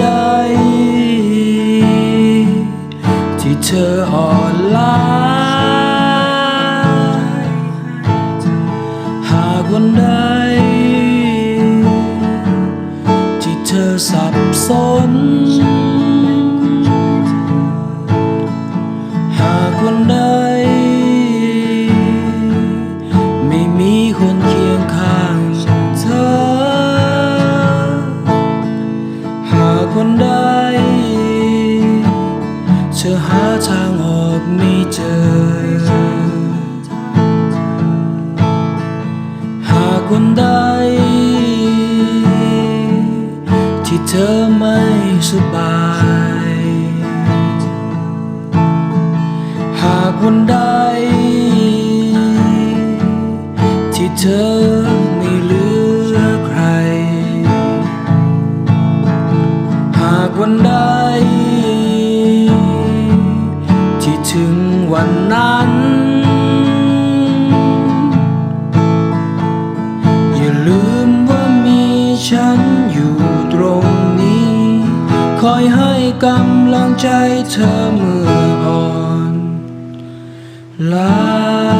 ใด ที่เธออ่อนล้า เธอหาทางออกไม่เจอ หากวันใด ที่เธอไม่สบาย หากวันใด วันนั้น อย่าลืมว่ามีฉันอยู่ตรงนี้ คอยให้กำลังใจเธอเมื่ออ่อนลา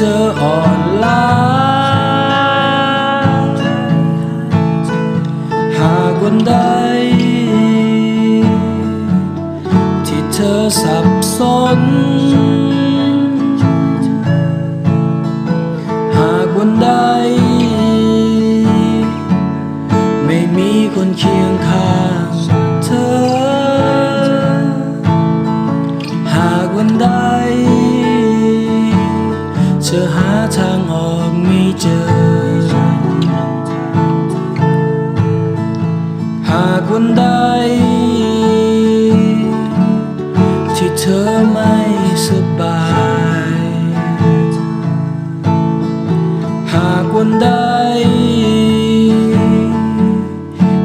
ธออ่อนล้า หากวันใด ที่เธอสับสน หากวันใด ไม่มีคนเคียงข้าง ที่เธอไม่สบาย หากวันใด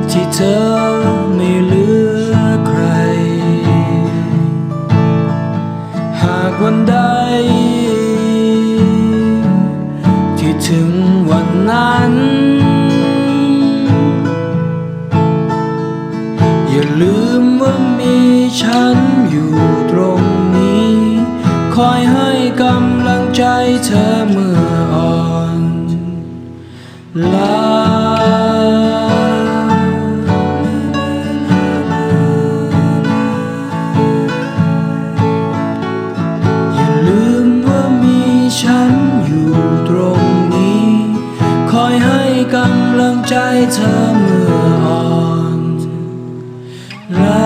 ที่เธอไม่เหลือใคร หากวันใด ที่ถึงวันนั้น อย่าลืมว่ามีฉัน ให้กำลังใจเธอเมื่ออ่อนลาฉันอยู่ตรงนี้ คอยให้กำลังใจเธอเมื่ออ่อนลา